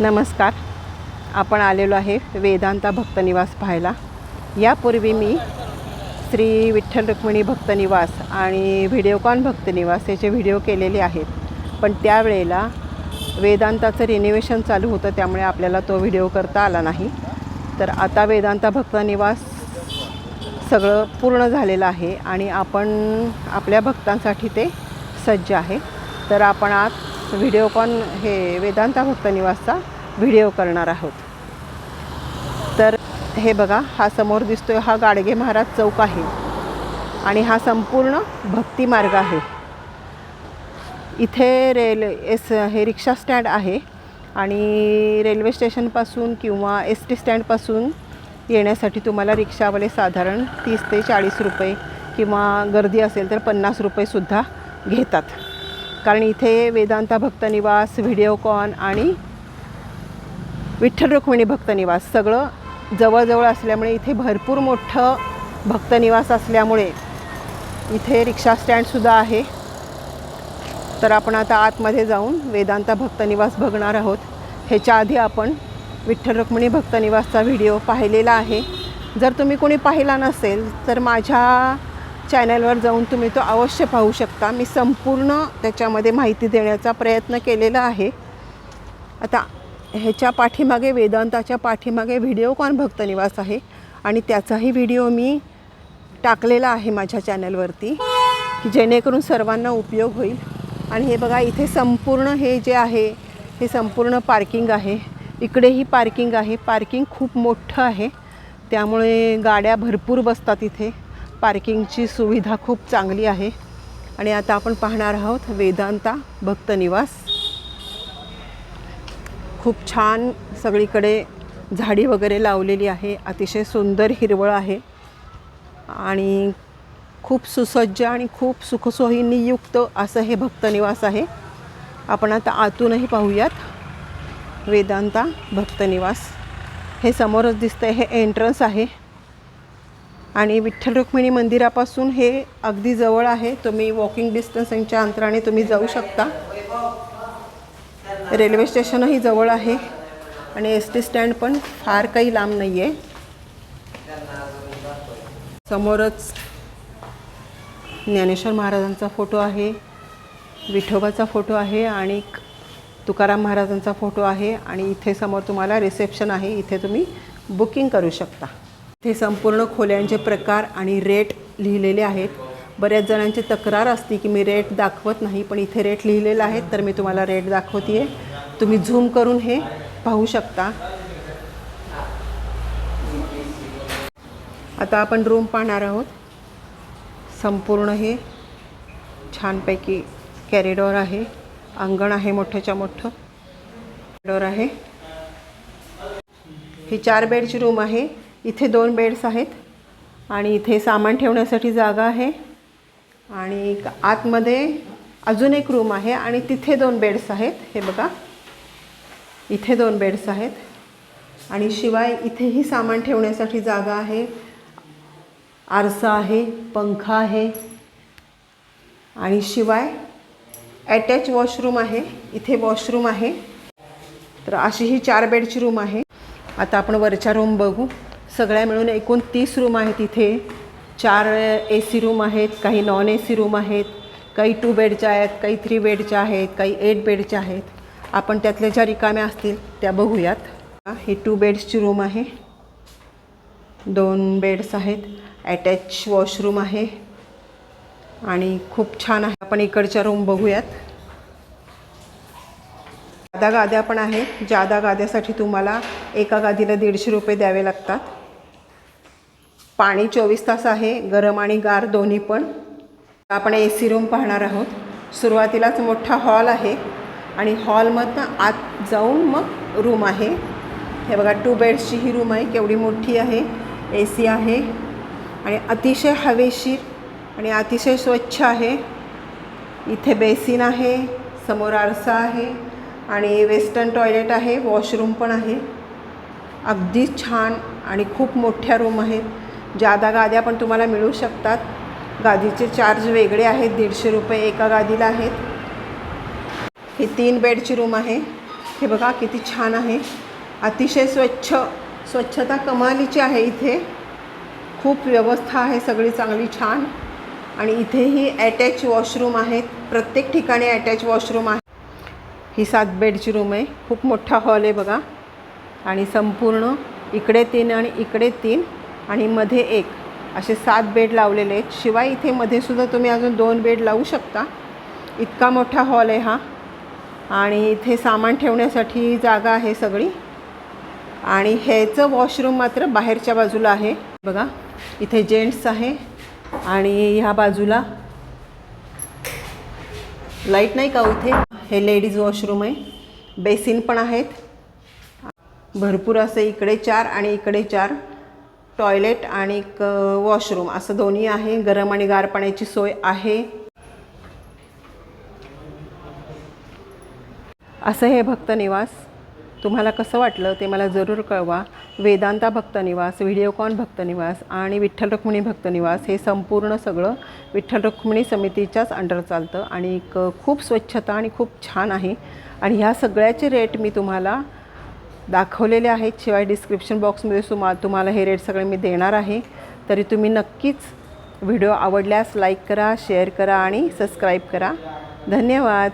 नमस्कार. आपण आलेलो आहे वेदांता भक्तनिवास पाहायला. यापूर्वी मी श्री विठ्ठल रुक्मिणी भक्तनिवास आणि व्हिडिओकॉन भक्तनिवास याचे व्हिडिओ केलेले आहेत. पण त्यावेळेला वेदांताचं रिनोव्हेशन चालू होतं त्यामुळे आपल्याला तो व्हिडिओ करता आला नाही. तर आता वेदांता भक्तनिवास सगळं पूर्ण झालेलं आहे आणि आपण आपल्या भक्तांसाठी ते सज्ज आहे. तर आपण आज व्हिडिओकॉन हे वेदांता भक्तनिवासचा व्हिडिओ करणार आहोत. तर हे बघा हा समोर दिसतोय हा गाडगे महाराज चौक आहे. आणि हा संपूर्ण भक्ती मार्ग आहे. इथे रेल एस हे रिक्षा स्टँड आहे. आणि रेल्वे स्टेशनपासून किंवा एस टी स्टँडपासून येण्यासाठी तुम्हाला रिक्षावाले साधारण तीस ते चाळीस रुपये किंवा गर्दी असेल तर पन्नास रुपयेसुद्धा घेतात. कारण इथे वेदांता भक्तनिवास व्हिडिओकॉन आणि विठ्ठल रुक्मिणी भक्तनिवास सगळं जवळजवळ असल्यामुळे इथे भरपूर मोठं भक्तनिवास असल्यामुळे इथे रिक्षा स्टँडसुद्धा आहे. तर आपण आता आतमध्ये जाऊन वेदांता भक्तनिवास बघणार आहोत. ह्याच्या आधी आपण विठ्ठल रुक्मिणी भक्तनिवासचा व्हिडिओ पाहिलेला आहे. जर तुम्ही कोणी पाहिला नसेल तर माझ्या चॅनलवर जाऊन तुम्ही तो अवश्य पाहू शकता. मी संपूर्ण त्याच्यामध्ये माहिती देण्याचा प्रयत्न केलेला आहे. आता ह्याच्या पाठीमागे वेदांताच्या पाठीमागे व्हिडिओकॉन भक्तनिवास आहे? आणि त्याचाही व्हिडिओ मी टाकलेला आहे माझ्या चॅनलवरती की जेणेकरून सर्वांना उपयोग होईल. आणि हे बघा इथे संपूर्ण हे जे आहे हे संपूर्ण पार्किंग आहे. इकडेही पार्किंग आहे. पार्किंग खूप मोठं आहे. त्यामुळे गाड्या भरपूर बसतात इथे. पार्किंगची सुविधा खूप चांगली आहे. आणि आता आपण पाहणार आहोत वेदांता भक्तनिवास खूप छान सगळीकडे झाडी वगैरे लावलेली आहे. अतिशय सुंदर हिरवळ आहे. आणि खूप सुसज्ज आणि खूप सुखसोयींनी युक्त असं हे भक्तनिवास आहे. आपण आता आतूनही पाहूयात वेदांता भक्तनिवास हे समोरच दिसतं हे एंट्रन्स आहे. आणि विठ्ठल रुक्मिणी मंदिरापासून हे अगदी जवळ आहे. तुम्ही वॉकिंग डिस्टन्सिंगच्या अंतराने तुम्ही जाऊ शकता. रेल्वे स्टेशनही जवळ आहे आणि एस टी स्टँड पण फार काही लांब नाही आहे समोरच ज्ञानेश्वर महाराजांचा फोटो आहे विठोबाचा फोटो आहे आणि तुकाराम महाराजांचा फोटो आहे आणि इथे समोर तुम्हाला रिसेप्शन आहे. इथे तुम्ही बुकिंग करू शकता. इथे संपूर्ण खोल्यांचे प्रकार आणि रेट लिहिलेले आहेत. बऱ्याच जणांची तक्रार असते की मी रेट दाखवत नाही पण इथे रेट लिहिलेला आहेत तर मी तुम्हाला रेट दाखवते तुम्ही झूम करून हे पाहू शकता. आता आपण रूम पाहणार आहोत. संपूर्ण हे छानपैकी कॅरिडॉर आहे. अंगण आहे मोठ्याच्या मोठं. कॅरिडॉर आहे. ही चार बेडची रूम आहे. इथे दोन बेड्स आहेत आणि इथे सामान ठेवण्यासाठी जागा आहे. आणि आतमध्ये अजून एक रूम आहे आणि तिथे दोन बेड्स आहेत. हे बघा. इथे दोन बेड्स आहेत. आणि शिवाय इथेही सामान ठेवण्यासाठी जागा आहे. आरसा आहे पंखा आहे. आणि शिवाय अटॅच वॉशरूम आहे. इथे वॉशरूम आहे. तर अशी ही चार बेडची रूम आहे. आता आपण वरच्या रूम बघू. सगळ्या मिळून एकूण तीस रूम आहेत इथे. चार ए सी रूम आहेत काही नॉन ए सी रूम आहेत काही टू बेडच्या आहेत काही थ्री बेडच्या आहेत काही एट बेडच्या आहेत. आपण त्यातल्या ज्या रिकाम्या असतील त्या बघूयात. ही टू बेड्सची रूम आहे. दोन बेड्स आहेत. अटॅच वॉशरूम आहे. आणि खूप छान आहे. आपण इकडच्या रूम बघूयात. गादा गाद्या पण आहेत. ज्यादा गाद्यासाठी तुम्हाला एका गादीला दीडशे रुपये द्यावे लागतात. पाणी चोवीस तास आहे गरम आणि गार दोन्ही पण. आपण ए सी रूम पाहणार आहोत. सुरुवातीलाच मोठा हॉल आहे आणि हॉलमधनं आत जाऊन मग रूम आहे. हे बघा टू बेड्सची ही रूम आहे केवढी मोठी आहे ए सी आहे. आणि अतिशय हवेशीर आणि अतिशय स्वच्छ आहे. इथे बेसिन आहे समोर आरसा आहे आणि वेस्टर्न टॉयलेट आहे वॉशरूम पण आहे. अगदी छान आणि खूप मोठ्या रूम आहेत. जादा गाद्या पण तुम्हाला मिळू शकतात. गादीचे चार्ज वेगळे आहेत दीडशे रुपये एका गादीला आहेत. ही तीन बेडची रूम आहे. हे बघा किती छान आहे. अतिशय स्वच्छ स्वच्छता कमालीची आहे इथे. खूप व्यवस्था आहे सगळी चांगली छान. आणि इथेही अटॅच वॉशरूम आहेत. प्रत्येक ठिकाणी अटॅच वॉशरूम आहे. ही सात बेडची रूम आहे. खूप मोठा हॉल आहे बघा. आणि संपूर्ण इकडे तीन आणि इकडे तीन. आणि मध्ये एक असे सात बेड लावलेले आहेत. शिवाय इथे मध्ये सुद्धा तुम्ही अजून दोन बेड लावू शकता. इतका मोठा हॉल आहे हा. आणि इथे सामान ठेवण्यासाठी जागा आहे सगळी. आणि ह्याचं वॉशरूम मात्र बाहेरच्या बाजूला आहे. बघा इथे जेंट्स आहे आणि ह्या बाजूला लाइट नाही का हो इथे? हे लेडीज वॉशरूम आहे. बेसिन पण आहेत. भरपूर असं इकडे चार आणि इकडे चार. टॉयलेट आणि वॉशरूम असं दोन्ही आहे. गरम आणि गार पाण्याची सोय आहे. असं हे भक्त निवास. तुम्हाला कसं वाटलं ते मला जरूर कळवा. वेदांता भक्त निवास व्हिडिओकॉन भक्त निवास आणि विठ्ठल रुक्मिणी भक्त निवास हे संपूर्ण सगळं विठ्ठल रुक्मिणी समितीच्याच अंडर चालतं आणि एक खूप स्वच्छता आणि खूप छान आहे. आणि ह्या सगळ्याचे रेट मी तुम्हाला दाखवलेले आहेत. शिवाय डिस्क्रिप्शन बॉक्समध्ये सुमा तुम्हाला हे रेट सगळे मी देणार आहे. तरी तुम्ही नक्कीच व्हिडिओ आवडल्यास लाईक करा शेअर करा आणि सबस्क्राईब करा. धन्यवाद.